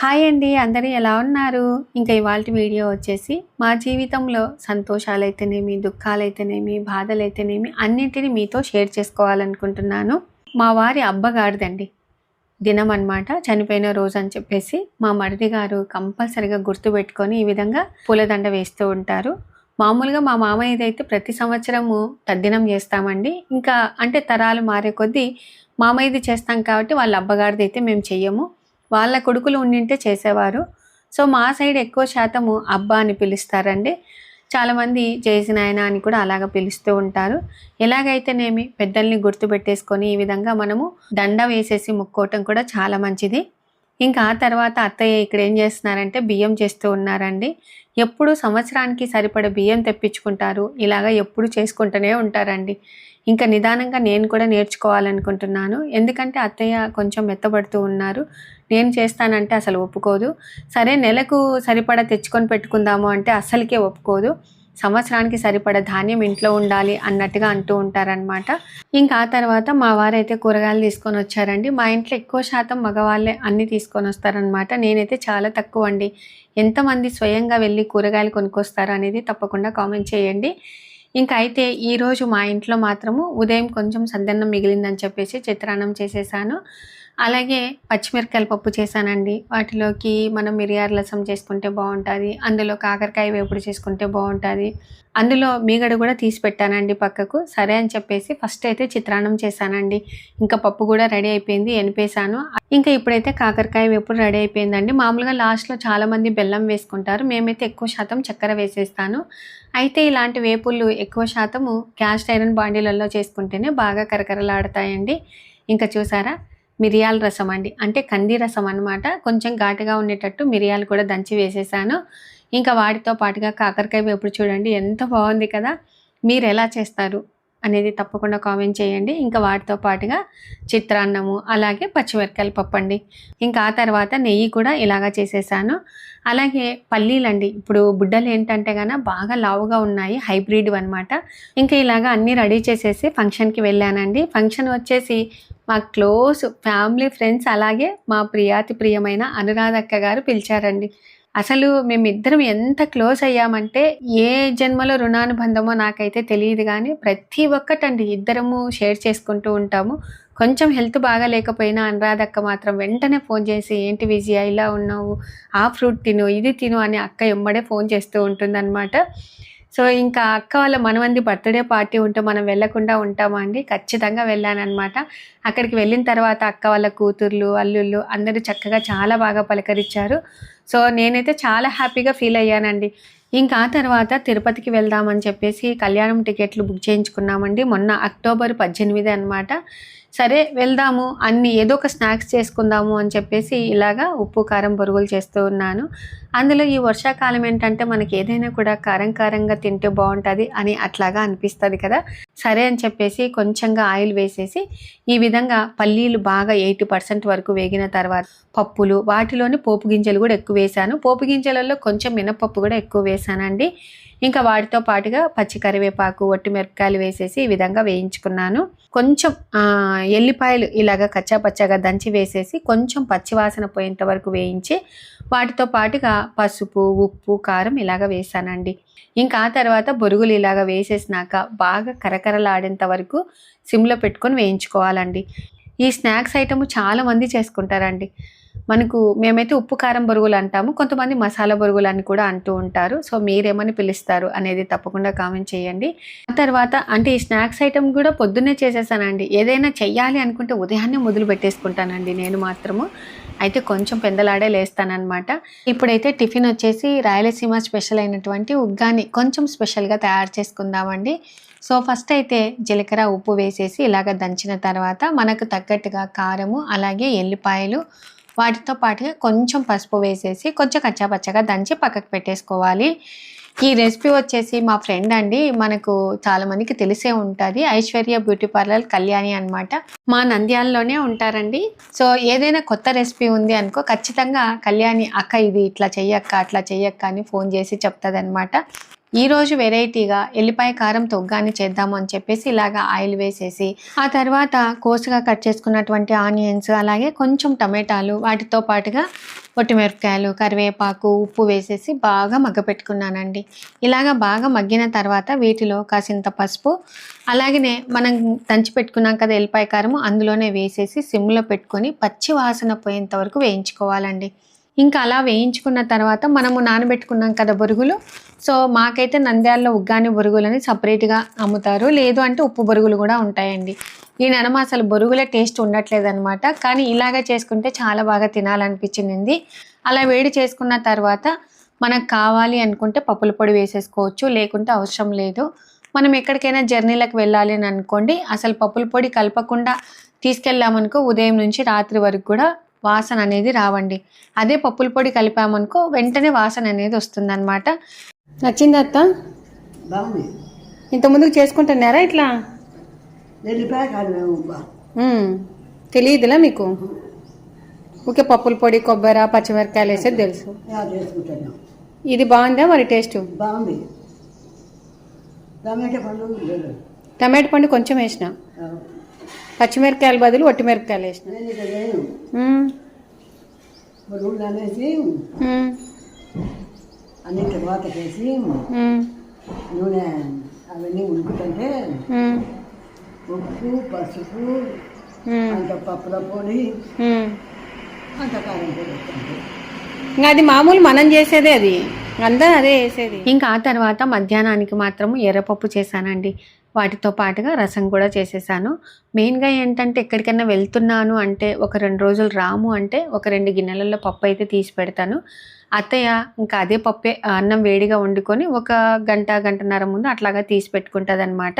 Hi అండి అందరూ ఎలా ఉన్నారు? ఇంకా ఇవాళ వీడియో వచ్చేసి మా జీవితంలో సంతోషాలైతేనేమి దుఃఖాలైతేనేమి బాధలైతేనేమి అన్నింటినీ మీతో షేర్ చేసుకోవాలనుకుంటున్నాను. మా వారి అబ్బగారిదండి. దినం అన్నమాట చనిపోయిన రోజు అని చెప్పేసి మా మరిది గారు కంపల్సరిగా గుర్తుపెట్టుకొని ఈ విధంగా పూలదండ వేస్తూ ఉంటారు. మామూలుగా మా మామయ్యదైతే అయితే ప్రతి సంవత్సరము తద్దినం చేస్తామండి. ఇంకా అంటే తరాలు మారే కొద్దీ మామయ్యది చేస్తాం కాబట్టి వాళ్ళ అబ్బగారిది అయితే మేము చెయ్యము. వాళ్ళ కొడుకులు ఉండింటే చేసేవారు. సో మా సైడ్ ఎక్కువ శాతము అబ్బా అని పిలుస్తారండి. చాలామంది చేసిన ఆయన అని కూడా అలాగ పిలుస్తూ ఉంటారు. ఎలాగైతేనేమి పెద్దల్ని గుర్తుపెట్టేసుకొని ఈ విధంగా మనము దండ వేసేసి ముక్కోవటం కూడా చాలా మంచిది. ఇంకా ఆ తర్వాత అత్తయ్య ఇక్కడ ఏం చేస్తున్నారంటే బియ్యం చేస్తూ ఉన్నారండి. ఎప్పుడు సంవత్సరానికి సరిపడే బియ్యం తెప్పించుకుంటారు. ఇలాగ ఎప్పుడు చేసుకుంటూనే ఉంటారండి. ఇంకా నిదానంగా నేను కూడా నేర్చుకోవాలనుకుంటున్నాను. ఎందుకంటే అత్తయ్య కొంచెం మెత్తబడుతూ ఉన్నారు. నేను చేస్తానంటే అసలు ఒప్పుకోదు. సరే నెలకు సరిపడా తెచ్చుకొని పెట్టుకుందాము అంటే అస్సలకే ఒప్పుకోదు. సంవత్సరానికి సరిపడ ధాన్యం ఇంట్లో ఉండాలి అన్నట్టుగా అంటూ ఉంటారనమాట ఇంకా ఆ తర్వాత మా వారైతే కూరగాయలు తీసుకొని వచ్చారండి. మా ఇంట్లో ఎక్కువ శాతం మగవాళ్ళే అన్నీ తీసుకొని వస్తారనమాట నేనైతే చాలా తక్కువ అండి ఎంతమంది స్వయంగా వెళ్ళి కూరగాయలు కొనుక్కొస్తారు అనేది తప్పకుండా కామెంట్ చేయండి. ఇంకా అయితే ఈరోజు మా ఇంట్లో మాత్రము ఉదయం కొంచెం సద్దన్నం మిగిలిందని చెప్పేసి చిత్రాన్నం చేసేసాను. అలాగే పచ్చిమిరకాయల పప్పు చేశానండి. వాటిలోకి మనం మిరియాల రసం చేసుకుంటే బాగుంటుంది. అందులో కాకరకాయ వేపుడు చేసుకుంటే బాగుంటుంది. అందులో మీగడ కూడా తీసి పెట్టానండి పక్కకు. సరే అని చెప్పేసి ఫస్ట్ అయితే చిత్రాన్నం చేశానండి. ఇంకా పప్పు కూడా రెడీ అయిపోయింది. ఎనిపేశాను. ఇంకా ఇప్పుడైతే కాకరకాయ వేపుడు రెడీ అయిపోయిందండి. మామూలుగా లాస్ట్లో చాలామంది బెల్లం వేసుకుంటారు. మేమైతే ఎక్కువ శాతం చక్కెర వేసేస్తాను. అయితే ఇలాంటి వేపుళ్ళు ఎక్కువ శాతము క్యాస్ట్ ఐరన్ బాండీలలో చేసుకుంటేనే బాగా కరకరలాడతాయండి. ఇంకా చూసారా? మిరియాల రసం అండి. అంటే కంది రసం అనమాట కొంచెం ఘాటుగా ఉండేటట్టు మిరియాలు కూడా దంచి వేసేసాను. ఇంకా వాటితో పాటుగా కాకరకాయ వేపుడు చూడండి ఎంత బాగుంది కదా! మీరు ఎలా చేస్తారు? అనేది తప్పకుండా కామెంట్ చేయండి. ఇంకా వాటితో పాటుగా చిత్రాన్నము అలాగే పచ్చిమిరకాయలు పప్పు అండి. ఇంకా ఆ తర్వాత నెయ్యి కూడా ఇలాగా చేసేసాను. అలాగే పల్లీలండి ఇప్పుడు బుడ్డలు ఏంటంటే కనుక బాగా లావుగా ఉన్నాయి హైబ్రిడ్ అనమాట ఇంకా ఇలాగా అన్నీ రెడీ చేసేసి ఫంక్షన్కి వెళ్ళానండి. ఫంక్షన్ వచ్చేసి మా క్లోజ్ ఫ్యామిలీ ఫ్రెండ్స్ అలాగే మా ప్రియాతి ప్రియమైన అనురాధక్క గారు పిలిచారండి. అసలు మేమిద్దరం ఎంత క్లోజ్ అయ్యామంటే ఏ జన్మలో రుణానుబంధమో నాకైతే తెలియదు కానీ ప్రతి ఒక్కటండి ఇద్దరము షేర్ చేసుకుంటూ ఉంటాము. కొంచెం హెల్త్ బాగా లేకపోయినా అనురాధక్క మాత్రం వెంటనే ఫోన్ చేసి ఏంటి విజయ ఇలా ఉన్నావు? ఆ ఫ్రూట్ తిను ఇది తిను అని అక్క ఎమ్మడే ఫోన్ చేస్తూ ఉంటుందన్నమాట. సో ఇంకా అక్క వాళ్ళ మనమంది బర్త్డే పార్టీ ఉంటే మనం వెళ్ళకుండా ఉంటామా అండి? ఖచ్చితంగా వెళ్ళానమాట అక్కడికి వెళ్ళిన తర్వాత అక్క వాళ్ళ కూతుర్లు అల్లుళ్ళు అందరూ చక్కగా చాలా బాగా పలకరించారు. సో నేనైతే చాలా హ్యాపీగా ఫీల్ అయ్యానండి. ఇంకా తర్వాత తిరుపతికి వెళ్దామని చెప్పేసి కళ్యాణం టికెట్లు బుక్ చేయించుకున్నామండి. మొన్న అక్టోబర్ పద్దెనిమిది అనమాట సరే వెళ్దాము. అన్ని ఏదో ఒక స్నాక్స్ చేసుకుందాము అని చెప్పేసి ఇలాగా ఉప్పు కారం బొరుగులు చేస్తూ ఉన్నాను. అందులో ఈ వర్షాకాలం ఏంటంటే మనకి ఏదైనా కూడా కారం కారంగా తింటే బాగుంటుంది అని అట్లాగా అనిపిస్తుంది కదా. సరే అని చెప్పేసి కొంచెంగా ఆయిల్ వేసేసి ఈ విధంగా పల్లీలు బాగా ఎయిటీ పర్సెంట్ వరకు వేగిన తర్వాత పప్పులు వాటిలోని పోపు గింజలు కూడా ఎక్కువ వేసాను పోపు గింజలలో కొంచెం మినపప్పు కూడా ఎక్కువ వేసానండి ఇంకా వాటితో పాటుగా పచ్చి కరివేపాకు ఒట్టి మిరపకాయలు వేసేసి ఈ విధంగా వేయించుకున్నాను. కొంచెం ఎల్లిపాయలు ఇలాగ కచ్చా పచ్చగా దంచి వేసేసి కొంచెం పచ్చివాసన పోయేంత వరకు వేయించి వాటితో పాటుగా పసుపు ఉప్పు కారం ఇలాగ వేసానండి ఇంకా ఆ తర్వాత బొరుగులు ఇలాగ వేసేసినాక బాగా కరకరలాడేంత వరకు సిమ్లో పెట్టుకొని వేయించుకోవాలండి. ఈ స్నాక్స్ ఐటమ్ చాలామంది చేసుకుంటారండి. మనకు మేమైతే ఉప్పు కారం బొరుగులు అంటాము. కొంతమంది మసాలా బొరుగులు అని కూడా అంటూ ఉంటారు. సో మీరేమని పిలుస్తారు అనేది తప్పకుండా కామెంట్ చేయండి. ఆ తర్వాత అంటే ఈ స్నాక్స్ ఐటమ్ కూడా పొద్దున్నే చేసేసానండి. ఏదైనా చెయ్యాలి అనుకుంటే ఉదయాన్నే మొదలు పెట్టేసుకుంటానండి నేను మాత్రము. అయితే కొంచెం పెందలాడే లేస్తానమాట ఇప్పుడైతే టిఫిన్ వచ్చేసి రాయలసీమ స్పెషల్ అయినటువంటి ఉగ్గాని కొంచెం స్పెషల్గా తయారు చేసుకుందామండి. సో ఫస్ట్ అయితే జీలకర్ర ఉప్పు వేసేసి ఇలాగ దంచిన తర్వాత మనకు తగ్గట్టుగా కారము అలాగే ఎల్లిపాయలు వాటితో పాటుగా కొంచెం పసుపు వేసేసి కొంచెం కచ్చాపచ్చగా దంచి పక్కకు పెట్టేసుకోవాలి. ఈ రెసిపీ వచ్చేసి మా ఫ్రెండ్ అండి. మనకు చాలా మందికి తెలిసే ఉంటుంది. ఐశ్వర్య బ్యూటీ పార్లర్ కళ్యాణి అనమాట మా నంద్యాలలోనే ఉంటారండి. సో ఏదైనా కొత్త రెసిపీ ఉంది అనుకో ఖచ్చితంగా కళ్యాణి అక్క ఇది ఇట్లా చెయ్యక్క అట్లా చెయ్యక్క అని ఫోన్ చేసి చెప్తుంది ఈరోజు వెరైటీగా ఎల్లిపాయ కారం తొగ్గాని చేద్దాము అని చెప్పేసి ఇలాగా ఆయిల్ వేసేసి ఆ తర్వాత కోసుగా కట్ చేసుకున్నటువంటి ఆనియన్స్ అలాగే కొంచెం టమాటాలు వాటితో పాటుగా మిరపకాయలు కరివేపాకు ఉప్పు వేసేసి బాగా మగ్గపెట్టుకున్నానండి. ఇలాగా బాగా మగ్గిన తర్వాత వీటిలో కాసింత పసుపు అలాగనే మనం దంచి పెట్టుకున్నాం కదా ఎల్లిపాయ కారం అందులోనే వేసేసి సిమ్లో పెట్టుకొని పచ్చి వాసన పోయేంత వరకు వేయించుకోవాలండి. ఇంకా అలా వేయించుకున్న తర్వాత మనము నానబెట్టుకున్నాం కదా బొరుగులు. సో మాకైతే నంద్యాలలో ఉగ్గాని బొరుగులని సపరేట్గా అమ్ముతారు. లేదు అంటే ఉప్పు బొరుగులు కూడా ఉంటాయండి. ఈ నడమ అసలు బొరుగుల టేస్ట్ ఉండట్లేదు అనమాట కానీ ఇలాగ చేసుకుంటే చాలా బాగా తినాలనిపించింది. అలా వేడి చేసుకున్న తర్వాత మనకు కావాలి అనుకుంటే పప్పుల పొడి వేసేసుకోవచ్చు. లేకుంటే అవసరం లేదు. మనం ఎక్కడికైనా జర్నీలకు వెళ్ళాలి అని అనుకోండి అసలు పప్పుల పొడి కలపకుండా తీసుకెళ్ళామనుకో ఉదయం నుంచి రాత్రి వరకు కూడా వాసన అనేది రావండి. అదే పప్పుల పొడి కలిపామనుకో వెంటనే వాసన అనేది వస్తుందన్నమాట. నచ్చింది అత్త? బాగుంది ఇంత ముందుకు చేసుకుంటున్నారా ఇట్లా? తెలియదులా మీకు? ఓకే పప్పుల పొడి కొబ్బరి పచ్చిమిరకాయలు వేసేది తెలుసు. ఇది బాగుందా మరి టేస్ట్? బాగుంది. టమాటా పండు టమాటో పండు కొంచెం వేసిన. ఆ, పచ్చిమిరకాయల బదులు ఒట్టి మిరపకాయలు వేసిన. నేను అవన్నీ ఉడుకుతుంటే. ఉప్పు పసుపు. అంత పప్పుల పొడి. అంత కారం పొడి ఇంకా అది మామూలు మనం చేసేదే అది. అందరూ అదే వేసేది. ఇంకా ఆ తర్వాత మధ్యాహ్నానికి మాత్రం ఎర్రపప్పు చేశానండి. వాటితో పాటుగా రసం కూడా చేసేసాను. మెయిన్గా ఏంటంటే ఎక్కడికైనా వెళ్తున్నాను అంటే ఒక రెండు రోజులు రాము అంటే ఒక రెండు గిన్నెలలో పప్పు అయితే తీసి పెడతాను. అత్తయ్య ఇంకా అదే పప్పే అన్నం వేడిగా వండుకొని ఒక గంట గంటన్నర ముందు అట్లాగా తీసి పెట్టుకుంటుంది అనమాట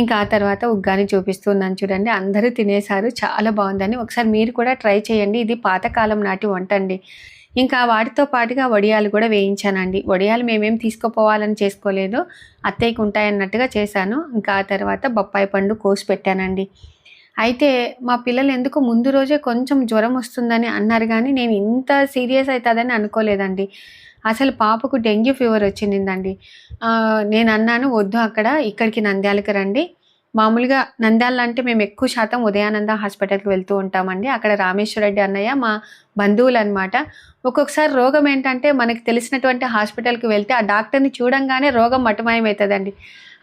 ఇంకా ఆ తర్వాత ఉగ్గాని చూపిస్తున్నాను చూడండి. అందరూ తినేశారు చాలా బాగుందని. ఒకసారి మీరు కూడా ట్రై చేయండి. ఇది పాతకాలం నాటి వంట అండి. ఇంకా వాటితో పాటుగా వడియాలు కూడా వేయించానండి. వడియాలు మేమేం తీసుకుపోవాలని చేసుకోలేదు. అత్తయ్యకు ఉంటాయన్నట్టుగా చేశాను. ఇంకా ఆ తర్వాత బొప్పాయి పండు కోసి పెట్టానండి. అయితే మా పిల్లలు ఎందుకు ముందు రోజే కొంచెం జ్వరం వస్తుందని అన్నారు కానీ నేను ఇంత సీరియస్ అవుతుందని అనుకోలేదండి. అసలు పాపకు డెంగ్యూ ఫీవర్ వచ్చిందండి. నేను అన్నాను వద్దు అక్కడ ఇక్కడికి నంద్యాలకు రండి. మామూలుగా నంద్యాల అంటే మేము ఎక్కువ శాతం ఉదయానంద హాస్పిటల్కి వెళ్తూ ఉంటామండి. అక్కడ రామేశ్వర రెడ్డి అన్నయ్య మా బంధువులు అనమాట ఒక్కొక్కసారి రోగం ఏంటంటే మనకి తెలిసినటువంటి హాస్పిటల్కి వెళ్తే ఆ డాక్టర్ని చూడంగానే రోగం మటమాయమవుతుందండి.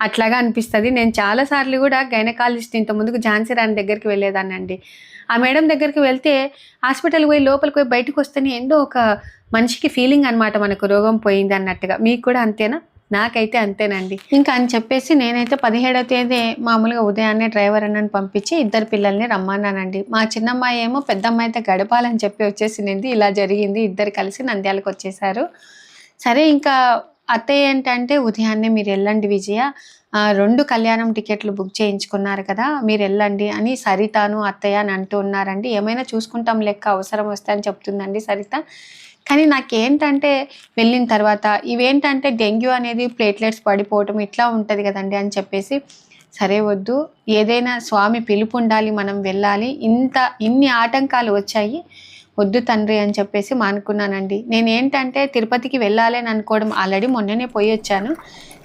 అట్లాగా అనిపిస్తుంది. నేను చాలాసార్లు కూడా గైనకాలజిస్ట్ ఇంత ముందుకు ఝాన్సీ రాణి దగ్గరికి వెళ్ళేదానండి ఆ మేడం దగ్గరికి వెళ్తే హాస్పిటల్కి పోయి లోపలికి పోయి బయటకు వస్తేనే ఏందో ఒక మనిషికి ఫీలింగ్ అనమాట మనకు రోగం పోయింది అన్నట్టుగా. మీకు కూడా అంతేనా? నాకైతే అంతేనండి. ఇంకా అని చెప్పేసి నేనైతే పదిహేడవ తేదీ మామూలుగా ఉదయాన్నే డ్రైవర్ అన్నని పంపించి ఇద్దరు పిల్లల్ని రమ్మన్నానండి. మా చిన్నమ్మాయి ఏమో పెద్దమ్మాయి అయితే గడపాలని చెప్పి వచ్చేసింది. ఇలా జరిగింది. ఇద్దరు కలిసి నంద్యాలకు వచ్చేసారు సరే ఇంకా అత్తయ్య ఏంటంటే ఉదయాన్నే మీరు వెళ్ళండి విజయ. రెండు కళ్యాణం టికెట్లు బుక్ చేయించుకున్నారు కదా మీరు వెళ్ళండి అని సరితాను అత్తయ్య అని అంటూ ఉన్నారండి. ఏమైనా చూసుకుంటాం లెక్క అవసరం వస్తే అని చెప్తుందండి సరిత. కానీ నాకేంటంటే వెళ్ళిన తర్వాత ఇవేంటంటే డెంగ్యూ అనేది ప్లేట్లెట్స్ పడిపోవటం ఇట్లా ఉంటుంది కదండి అని చెప్పేసి సరే వద్దు ఏదైనా స్వామి పిలుపు ఉండాలి మనం వెళ్ళాలి ఇంత ఇన్ని ఆటంకాలు వచ్చాయి వద్దు తండ్రి అని చెప్పేసి మానుకున్నానండి. నేను ఏంటంటే తిరుపతికి వెళ్ళాలి అని అనుకోవడం ఆల్రెడీ మొన్ననే పోయి వచ్చాను.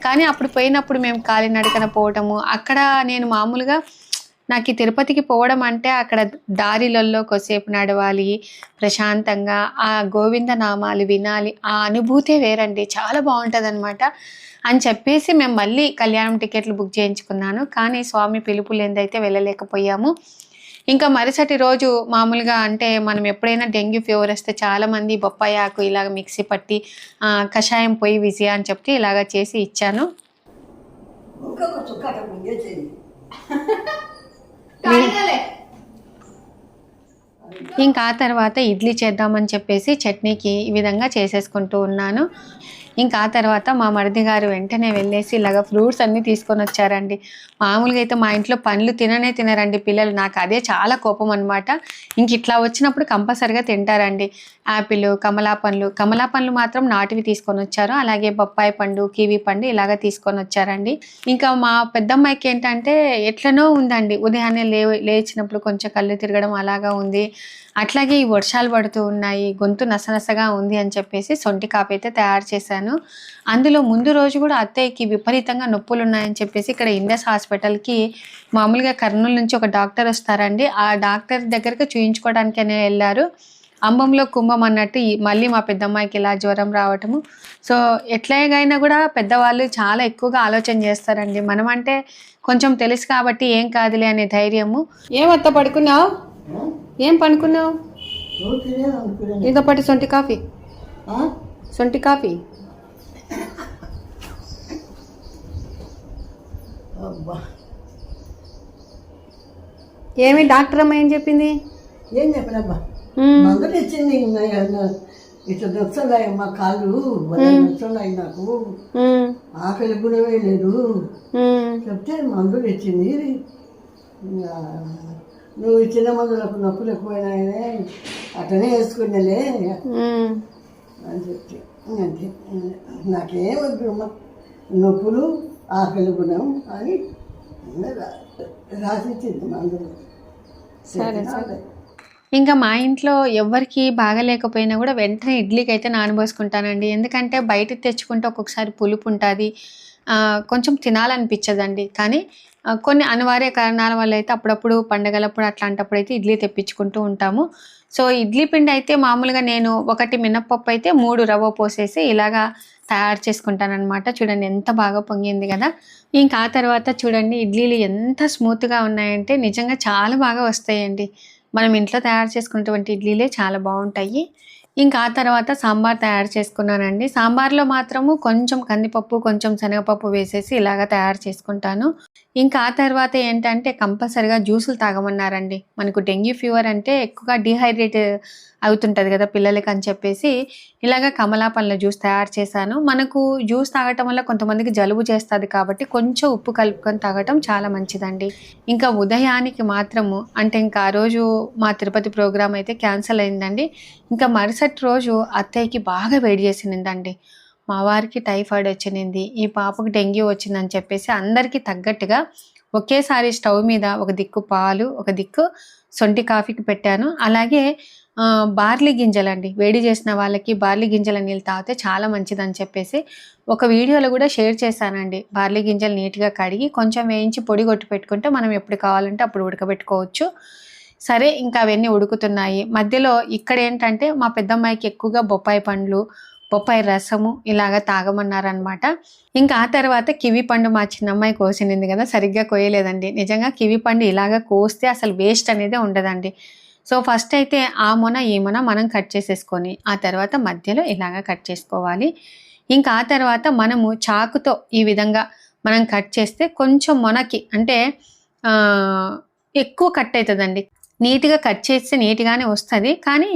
కానీ అప్పుడు పోయినప్పుడు మేము కాలినడకన పోవటము అక్కడ నేను మామూలుగా నాకు ఈ తిరుపతికి పోవడం అంటే అక్కడ దారిలలో కొసేపు నడవాలి ప్రశాంతంగా ఆ గోవింద నామాలు వినాలి ఆ అనుభూతే వేరండి. చాలా బాగుంటుంది అనమాట అని చెప్పేసి మేము మళ్ళీ కళ్యాణం టికెట్లు బుక్ చేయించుకున్నాను. కానీ స్వామి పిలుపు లేదైతే వెళ్ళలేకపోయాము. ఇంకా మరుసటి రోజు మామూలుగా అంటే మనం ఎప్పుడైనా డెంగ్యూ ఫీవర్ వస్తే చాలామంది బొప్పాయి ఆకు ఇలాగ మిక్సీ పట్టి కషాయం పొయ్యి విజయ అని చెప్తే ఇలాగ చేసి ఇచ్చాను. ఇంకా ఆ తర్వాత ఇడ్లీ చేద్దామని చెప్పేసి చట్నీకి ఈ విధంగా చేసేసుకుంటూ ఉన్నాను. ఇంకా ఆ తర్వాత మా మరిది గారు వెంటనే వెళ్ళేసి ఇలాగ ఫ్రూట్స్ అన్నీ తీసుకొని వచ్చారండి. మామూలుగా అయితే మా ఇంట్లో పండ్లు తిననే తినరండి పిల్లలు. నాకు అదే చాలా కోపం అనమాట ఇంక ఇట్లా వచ్చినప్పుడు కంపల్సరిగా తింటారండి. యాపిల్ కమలా పండ్లు. కమలా పండ్లు మాత్రం నాటివి తీసుకొని వచ్చారు. అలాగే బొప్పాయి పండు కివి పండు ఇలాగ తీసుకొని వచ్చారండి. ఇంకా మా పెద్దమ్మాయికి ఏంటంటే ఎట్లనో ఉందండి. ఉదయాన్నే లే లేచినప్పుడు కొంచెం కళ్ళు తిరగడం అలాగా ఉంది. అట్లాగే ఈ వర్షాలు పడుతూ ఉన్నాయి. గొంతు నసనసగా ఉంది అని చెప్పేసి సొంటి కాపీ అయితే తయారు చేశాను. వెళ్ళాను అందులో ముందు రోజు కూడా అత్తయ్యకి విపరీతంగా నొప్పులు ఉన్నాయని చెప్పేసి ఇక్కడ ఇండస్ హాస్పిటల్కి మామూలుగా కర్నూలు నుంచి ఒక డాక్టర్ వస్తారండి. ఆ డాక్టర్ దగ్గరికి చూయించుకోవడానికనే వెళ్ళారు. అంబంలో కుంభం అన్నట్టు మళ్ళీ మా పెద్దమ్మాయికి ఇలా జ్వరం రావటము. సో ఎట్లాగైనా కూడా పెద్దవాళ్ళు చాలా ఎక్కువగా ఆలోచన చేస్తారండి. మనం అంటే కొంచెం తెలుసు కాబట్టి ఏం కాదులే అనే ధైర్యము. ఏమత్త పడుకున్నావు? ఏం పడుకున్నావు ఊరికే అనుకున్నాను. ఇదో పాటి సొంటి కాఫీ? సొంటి కాఫీ. అబ్బా ఏమి డాక్టర్ అమ్మ ఏం చెప్పింది ఏం చెప్పనబ్బా. మందులు ఇచ్చింది. ఇట్లా నొచ్చున్నాయి మా కాళ్ళు నొచ్చున్నాయి నాకు. ఆకలి గుణమే లేదు. చెప్తే మందులు ఇచ్చింది నువ్వు ఇచ్చిన మందులకు నొప్పులు ఎక్కువైనాయనే అట్లనే వేసుకునేలే. అని చెప్తే అంతే నాకేం వద్దు అమ్మ. నొప్పులు ఆకలి గుణం అని రాసిచ్చింది మందులు సరే సరే. ఇంకా మా ఇంట్లో ఎవరికి బాగలేకపోయినా కూడా వెంటనే ఇడ్లీకి అయితే నానబోసుకుంటానండి. ఎందుకంటే బయట తెచ్చుకుంటే ఒక్కొక్కసారి పులుపు ఉంటుంది కొంచెం తినాలనిపించదండి. కానీ కొన్ని అనివార్య కారణాల వల్ల అయితే అప్పుడప్పుడు పండగలప్పుడు అట్లాంటప్పుడు అయితే ఇడ్లీ తెప్పించుకుంటూ ఉంటాము. సో ఇడ్లీ పిండి అయితే మామూలుగా నేను ఒకటి మినప్పప్పు అయితే మూడు రవ్వ పోసేసి ఇలాగా తయారు చేసుకుంటానమాట చూడండి ఎంత బాగా పొంగింది కదా. ఇంకా ఆ తర్వాత చూడండి ఇడ్లీలు ఎంత స్మూత్గా ఉన్నాయంటే నిజంగా చాలా బాగా వస్తాయండి. మనం ఇంట్లో తయారు చేసుకున్నటువంటి ఇడ్లీలే చాలా బాగుంటాయి. ఇంకా ఆ తర్వాత సాంబార్ తయారు చేసుకున్నానండి. సాంబార్లో మాత్రము కొంచెం కందిపప్పు కొంచెం శనగపప్పు వేసేసి ఇలాగ తయారు చేసుకుంటాను. ఇంకా ఆ తర్వాత ఏంటంటే కంపల్సరిగా జ్యూసులు తాగమన్నారండి. మనకు డెంగ్యూ ఫీవర్ అంటే ఎక్కువగా డిహైడ్రేట్ అవుతుంటుంది కదా పిల్లలకి అని చెప్పేసి ఇలాగ కమలా పండ్ల జ్యూస్ తయారు చేశాను. మనకు జ్యూస్ తాగటం వల్ల కొంతమందికి జలుబు చేస్తుంది కాబట్టి కొంచెం ఉప్పు కలుపుకొని తాగటం చాలా మంచిదండి. ఇంకా ఉదయానికి మాత్రము అంటే ఇంకా ఆ రోజు మా తిరుపతి ప్రోగ్రామ్ అయితే క్యాన్సిల్ అయిందండి. ఇంకా మరుసటి రోజు అత్తయ్యకి బాగా వేడి చేసినిందండి. మా వారికి టైఫాయిడ్ వచ్చింది ఈ పాపకు డెంగ్యూ వచ్చిందని చెప్పేసి అందరికీ తగ్గట్టుగా ఒకేసారి స్టవ్ మీద ఒక దిక్కు పాలు ఒక దిక్కు సొంటి కాఫీకి పెట్టాను. అలాగే బార్లీ గింజలండి. వేడి చేసిన వాళ్ళకి బార్లీ గింజల నీళ్ళు తాగితే చాలా మంచిదని చెప్పేసి ఒక వీడియోలో కూడా షేర్ చేశానండి. బార్లీ గింజలు నీట్గా కడిగి కొంచెం వేయించి పొడి కొట్టి పెట్టుకుంటే మనం ఎప్పుడు కావాలంటే అప్పుడు ఉడకబెట్టుకోవచ్చు. సరే ఇంకా అవన్నీ ఉడుకుతున్నాయి. మధ్యలో ఇక్కడ ఏంటంటే మా పెద్దమ్మాయికి ఎక్కువగా బొప్పాయి పండ్లు బొప్పాయి రసము ఇలాగ తాగమన్నారనమాట. ఇంకా ఆ తర్వాత కివి పండు మా చిన్నమ్మాయి కోసినింది కదా సరిగ్గా కోయలేదండి. నిజంగా కివి పండు ఇలాగ కోస్తే అసలు వేస్ట్ అనేది ఉండదండి. సో ఫస్ట్ అయితే ఆ మొన ఈ మొన మనం కట్ చేసేసుకొని ఆ తర్వాత మధ్యలో ఇలాగ కట్ చేసుకోవాలి. ఇంకా ఆ తర్వాత మనము చాకుతో ఈ విధంగా మనం కట్ చేస్తే కొంచెం మొనకి అంటే ఎక్కువ కట్ అవుతుందండి నీట్గా కట్ చేస్తే నీట్గానే వస్తుంది కానీ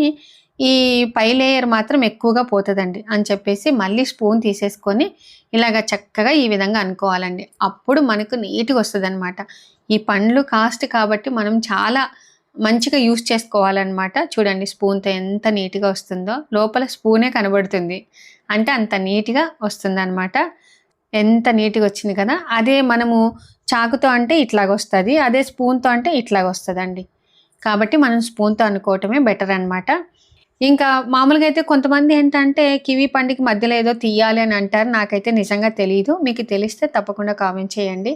ఈ పై లేయర్ మాత్రం ఎక్కువగా పోతుందండి అని చెప్పేసి మళ్ళీ స్పూన్ తీసేసుకొని ఇలాగ చక్కగా ఈ విధంగా అనుకోవాలండి. అప్పుడు మనకు నీట్గా వస్తుంది ఈ పండ్లు కాస్ట్ కాబట్టి మనం చాలా మంచిగా యూస్ చేసుకోవాలన్నమాట. చూడండి స్పూన్తో ఎంత నీట్గా వస్తుందో. లోపల స్పూనే కనబడుతుంది. అంటే అంత నీట్గా వస్తుందన్నమాట. ఎంత నీట్గా వచ్చింది కదా. అదే మనము చాకుతో అంటే ఇట్లాగ వస్తుంది. అదే స్పూన్తో అంటే ఇట్లాగ వస్తుందండి. కాబట్టి మనం స్పూన్తో అనుకోవటమే బెటర్ అనమాట ఇంకా మామూలుగా అయితే కొంతమంది ఏంటంటే కివి పండుకి మధ్యలో ఏదో తీయాలి అని అంటారు. నాకైతే నిజంగా తెలియదు మీకు తెలిస్తే తప్పకుండా కామెంట్ చేయండి.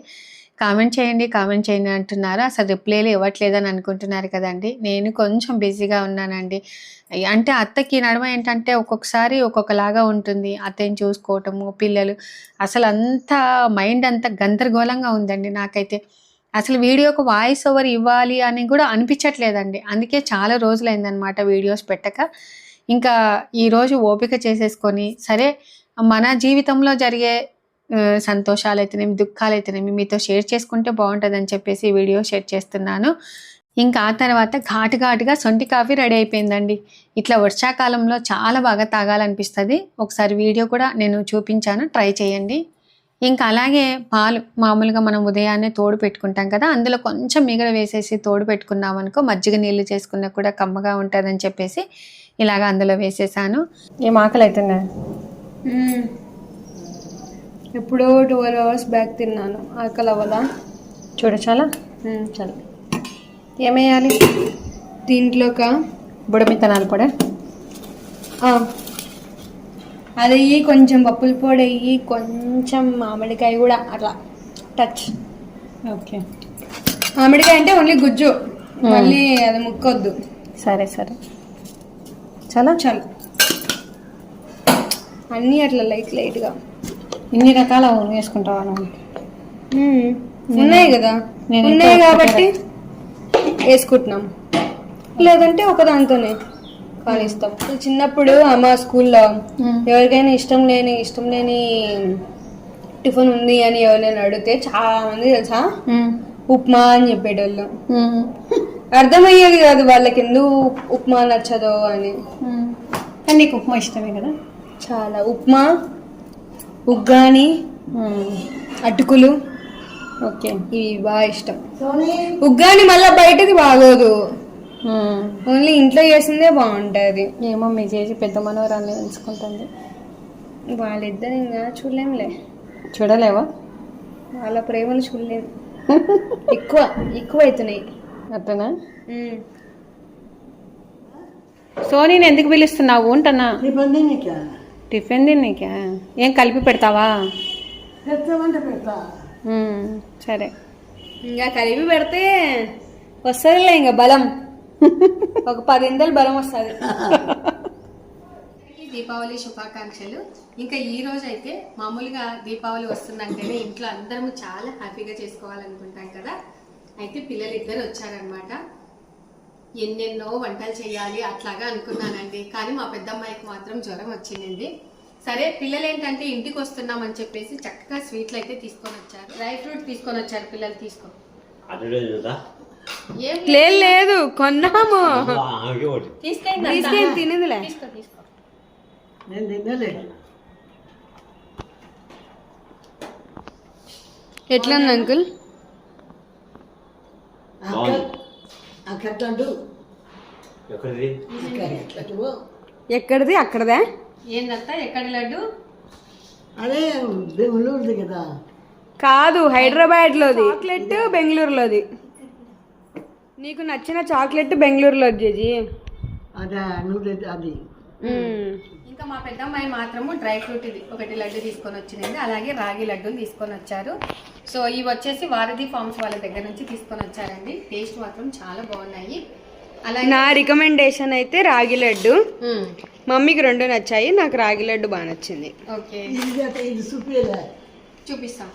కామెంట్ చేయండి కామెంట్ చేయండి అంటున్నారు. అసలు రిప్లైలు ఇవ్వట్లేదని అనుకుంటున్నారు కదండి. నేను కొంచెం బిజీగా ఉన్నానండి. అంటే అత్తకి నడమ ఏంటంటే ఒక్కొక్కసారి ఒక్కొక్కలాగా ఉంటుంది. అత్తని చూసుకోవటము పిల్లలు. అసలు అంత మైండ్ అంత గందరగోళంగా ఉందండి నాకైతే. అసలు వీడియోకి వాయిస్ ఓవర్ ఇవ్వాలి అని కూడా అనిపించట్లేదండి. అందుకే చాలా రోజులైందనమాట వీడియోస్ పెట్టక. ఇంకా ఈరోజు ఓపిక చేసేసుకొని సరే మన జీవితంలో జరిగే సంతోషాలు అయితేనేమి దుఃఖాలు అయితేనేమి మీతో షేర్ చేసుకుంటే బాగుంటుందని చెప్పేసి ఈ వీడియో షేర్ చేస్తున్నాను. ఇంకా ఆ తర్వాత ఘాటు ఘాటుగా సొంటి కాఫీ రెడీ అయిపోయిందండి. ఇట్లా వర్షాకాలంలో చాలా బాగా తాగాలనిపిస్తుంది. ఒకసారి వీడియో కూడా నేను చూపించాను ట్రై చేయండి. ఇంకా అలాగే పాలు మామూలుగా మనం ఉదయాన్నే తోడు పెట్టుకుంటాం కదా అందులో కొంచెం మిగడ వేసేసి తోడు పెట్టుకున్నాం అనుకో మజ్జిగ నీళ్ళు చేసుకున్నా కూడా కమ్మగా ఉంటుందని చెప్పేసి ఇలాగ అందులో వేసేసాను. ఏం ఆకలి అవుతుందా ఎప్పుడో ట్వెల్వ్ అవర్స్ బ్యాక్ తిన్నాను. ఆకలి అవ్వదా చూడ చాలా. చాలా. ఏమేయాలి దీంట్లోక? బుడమిత్తనాలు కూడా అది వెయ్యి కొంచెం పప్పుల పొడి వెయ్యి కొంచెం మామిడికాయ కూడా అట్లా టచ్ ఓకే. మామిడికాయ అంటే ఓన్లీ గుజ్జు. మళ్ళీ అది ముక్కొద్దు. సరే సరే. చాలా? చాలు. అన్నీ అట్లా లైట్ లైట్గా ఇన్ని రకాల వేసుకుంటావా నువ్వు. ఉన్నాయి కదా. ఉన్నాయి కాబట్టి వేసుకుంటున్నాం. లేదంటే ఒక దాంతోనే కానిస్తాం చిన్నప్పుడు అమ్మ స్కూల్లో ఎవరికైనా ఇష్టం లేని ఇష్టం లేని టిఫిన్ ఉంది అని ఎవరైనా అడిగితే చాలా మంది తెలుసా? ఉప్మా అని చెప్పేటోళ్ళు. అర్థమయ్యేది కాదు వాళ్ళకి ఎందుకు ఉప్మా నచ్చదో అని. కానీ నీకు ఉప్మా ఇష్టమే కదా? చాలా. ఉప్మా ఉగ్గాని అటుకులు. ఓకే ఇవి బాగా ఇష్టం. సోనీ? ఉగ్గాని మళ్ళీ బయటది బాగోదు. ఓన్లీ ఇంట్లో చేసిందే బాగుంటది. ఏమో మీ చేసి పెద్ద మనోరాన్ని ఎంచుకుంటుంది. వాళ్ళిద్దరు ఇంకా చూడలేంలే చూడలేవా? వాళ్ళ ప్రేమలు చూడలేము ఎక్కువ ఎక్కువ అవుతున్నాయి. అట్లనా సోనీని ఎందుకు పిలుస్తున్నావు? నీకా? టిఫిన్ తిన్నీకా ఏం కలిపి పెడతావా? పెడతామంటే పెడతా. మ్మ్. సరే. ఇంకా కలిపి పెడితే వస్తుందిలే ఇంకా బలం. ఒక పదింతలు బలం వస్తుంది. దీపావళి శుభాకాంక్షలు. ఇంకా ఈ రోజు అయితే మామూలుగా దీపావళి వస్తుందంటేనే ఇంట్లో అందరం చాలా హ్యాపీగా చేసుకోవాలనుకుంటాం కదా. అయితే పిల్లలు ఇద్దరు వచ్చారనమాట ఎన్నెన్నో వంటలు చేయాలి అట్లాగా అనుకున్నానండి. కానీ మా పెద్దమ్మాయికి మాత్రం జ్వరం వచ్చిందండి. సరే పిల్లలు ఏంటంటే ఇంటికి వస్తున్నామని చెప్పేసి చక్కగా స్వీట్లు అయితే తీసుకొని వచ్చారు. డ్రై ఫ్రూట్ తీసుకొని వచ్చారు పిల్లలు తీసుకో. లేదు. లేదు కొన్నాము. తీసుకెళ్ళి తినేదిలే. తీసుకో తీసుకో. నేను తినలే. ఎట్లా ఉంది అంకుల్ అక్కడ ఎక్కడిది? అక్కడదా? ఏందత్తా? ఎక్కడ లడ్డు? అదే బెంగళూరుది కదా. కాదు హైదరాబాద్ లోది చాక్లెట్. బెంగళూరులోది. నీకు నచ్చిన చాక్లెట్ బెంగళూరులో జేజీ. అదే నువ్వు అది. ఇంకా మా పెద్దమ్మాయి మాత్రము డ్రై ఫ్రూట్ ఇది. ఒకటి లడ్డు తీసుకొని వచ్చింది. అలాగే రాగి లడ్డూలు తీసుకొని వచ్చారు. సో ఇవి వచ్చేసి వారధి ఫార్మ్స్ వాళ్ళ దగ్గర నుంచి తీసుకొని వచ్చారండి. టేస్ట్ మాత్రం చాలా బాగున్నాయి. అలాగే నా రికమెండేషన్ అయితే రాగి లడ్డు. మమ్మీకి రెండు నచ్చాయి. నాకు రాగి లడ్డు బాగా నచ్చింది. ఓకే. చూపిస్తాం.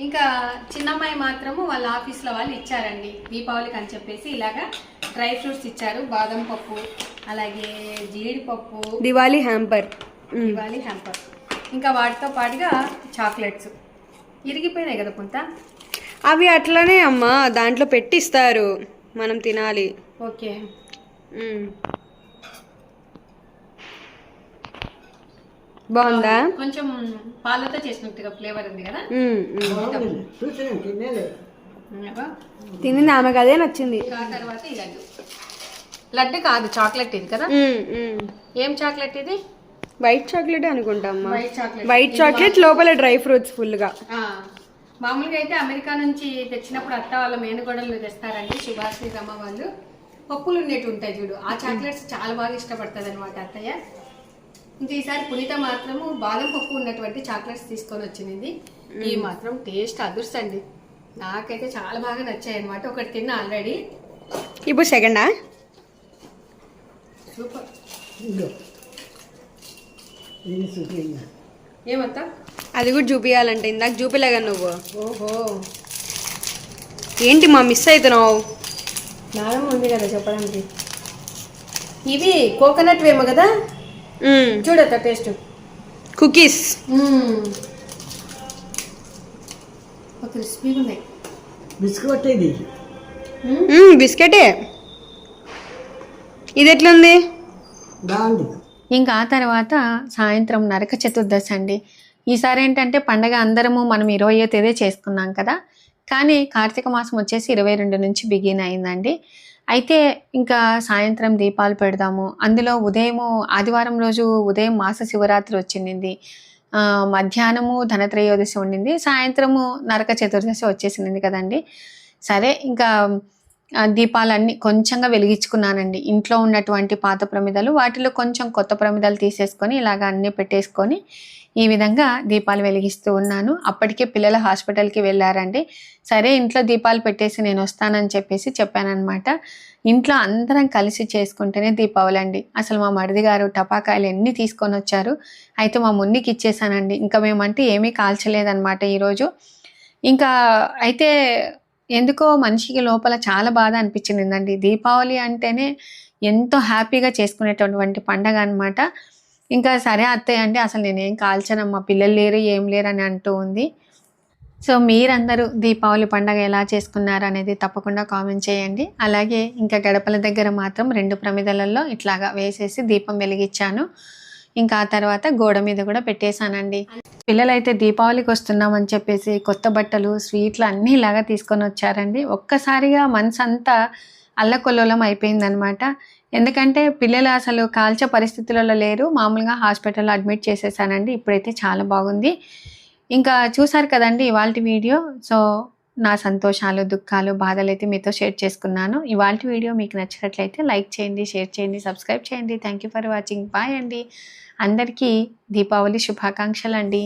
ఇంకా చిన్నమ్మాయి మాత్రము వాళ్ళ ఆఫీస్లో వాళ్ళు ఇచ్చారండి. దీపావళికి అని చెప్పేసి ఇలాగా డ్రై ఫ్రూట్స్ ఇచ్చారు. బాదం పప్పు అలాగే జీడిపప్పు దివాళీ హ్యాంపర్. దివాళీ హ్యాంపర్. ఇంకా వాటితో పాటుగా చాక్లెట్స్. ఇరిగిపోయినాయి కదా పుంత? అవి అట్లనే అమ్మా దాంట్లో పెట్టిస్తారు. మనం తినాలి. ఓకే. బాగుందా? కొంచెం పాలతో చేసినట్టుగా ఫ్లేవర్ ఉంది కదా? తినింది ఆమెకు అదే నచ్చింది. ఆ తర్వాత ఈ లడ్డు లడ్డు కాదు చాక్లెట్ ఇది కదా. ఏం చాక్లెట్ ఇది? వైట్ చాక్లెట్ అనుకుంటా అమ్మా వైట్ చాక్లెట్. వైట్ చాక్లెట్ లోపల డ్రై ఫ్రూట్స్ ఫుల్గా ఆ, మామూలుగా అయితే అమెరికా నుంచి తెచ్చినప్పుడు అత్త వాళ్ళ మేనగోడలు తెస్తారండి సుభాషి రమ్మ వాళ్ళు. పప్పులు ఉండేటి ఉంటాయి చూడు. ఆ చాక్లెట్స్ చాలా బాగా ఇష్టపడుతుంది అనమాట అత్తయ్య. ఇంకా ఈసారి పునీత మాత్రము బాదం పప్పు ఉన్నటువంటి చాక్లెట్స్ తీసుకొని వచ్చింది. ఇవి మాత్రం టేస్ట్ అదుర్సండి నాకైతే చాలా బాగా నచ్చాయి అనమాట ఒకటి తిన్నా ఆల్రెడీ. ఇప్పుడు సెకండా సూపర్. ఏమత్తా? అది కూడా చూపించాలంటే ఇందాక చూపిలేగా నువ్వు. ఓహో. ఏంటి మా మిస్ అవుతున్నావు? నానమ్మ ఉంది కదా చెప్పడానికి. ఇవి కోకోనట్ వేమో కదా? చూడత్తా టేస్ట్. కుకీస్. క్రిస్పీగా ఉన్నాయి బిస్కెట్ ఇది. బిస్కెటే. ఇది ఎట్లుంది? బాగుంది ఇంకా ఆ తర్వాత సాయంత్రం నరక చతుర్దశి అండి. ఈసారి ఏంటంటే పండగ అందరము మనం ఇరవయో తేదీ చేసుకున్నాం కదా. కానీ కార్తీక మాసం వచ్చేసి ఇరవై రెండు నుంచి బిగిన్ అయిందండి. అయితే ఇంకా సాయంత్రం దీపాలు పెడదాము. అందులో ఉదయము ఆదివారం రోజు ఉదయం మాస శివరాత్రి వచ్చింది. మధ్యాహ్నము ధనత్రయోదశి ఉండింది. సాయంత్రము నరక చతుర్దశి వచ్చేసింది కదండి. సరే ఇంకా దీపాలన్నీ కొంచెంగా వెలిగించుకున్నానండి. ఇంట్లో ఉన్నటువంటి పాత ప్రమిదలు వాటిలో కొంచెం కొత్త ప్రమిదలు తీసేసుకొని ఇలాగ అన్నీ పెట్టేసుకొని ఈ విధంగా దీపాలు వెలిగిస్తూ ఉన్నాను. అప్పటికే పిల్లలు హాస్పిటల్కి వెళ్ళారండి. సరే ఇంట్లో దీపాలు పెట్టేసి నేను వస్తానని చెప్పేసి చెప్పానన్నమాట. ఇంట్లో అందరం కలిసి చేసుకుంటేనే దీపావళి అండి అసలు మా మరిది గారు టపాకాయలు ఎన్ని తీసుకొని వచ్చారు? అయితే మా మున్నికి ఇచ్చేసానండి. ఇంకా మేమంటే ఏమీ కాల్చలేదన్నమాట ఈరోజు. ఇంకా అయితే ఎందుకో మనిషికి లోపల చాలా బాధ అనిపించిందండి దీపావళి అంటేనే ఎంతో హ్యాపీగా చేసుకునేటటువంటి పండగ అన్నమాట. ఇంకా సరే అత్తయ్య అంటే అసలు నేనేం కాల్చనమ్మా పిల్లలు లేరు ఏం లేరు అని అంటూ ఉంది. సో మీరందరూ దీపావళి పండగ ఎలా చేసుకున్నారు అనేది తప్పకుండా కామెంట్ చేయండి. అలాగే ఇంకా గడపల దగ్గర మాత్రం రెండు ప్రమిదలలో ఇట్లాగా వేసేసి దీపం వెలిగించాను. ఇంకా ఆ తర్వాత గోడ మీద కూడా పెట్టేశానండి. పిల్లలైతే దీపావళికి వస్తున్నామని చెప్పేసి కొత్త బట్టలు స్వీట్లు అన్నీ ఇలాగా తీసుకొని వచ్చారండి. ఒక్కసారిగా మనసు అంతా అల్లకొల్లోలం అయిపోయిందనమాట ఎందుకంటే పిల్లలు అసలు కాల్చే పరిస్థితులలో లేరు. మామూలుగా హాస్పిటల్లో అడ్మిట్ చేసేసానండి. ఇప్పుడైతే చాలా బాగుంది. ఇంకా చూసారు కదండి ఇవాళ వీడియో. సో నా సంతోషాలు దుఃఖాలు బాధలు అయితే మీతో షేర్ చేసుకున్నాను. ఇవాళ వీడియో మీకు నచ్చినట్లయితే లైక్ చేయండి షేర్ చేయండి సబ్స్క్రైబ్ చేయండి. Thank you for watching bye అండి. అందరికీ దీపావళి శుభాకాంక్షలు అండి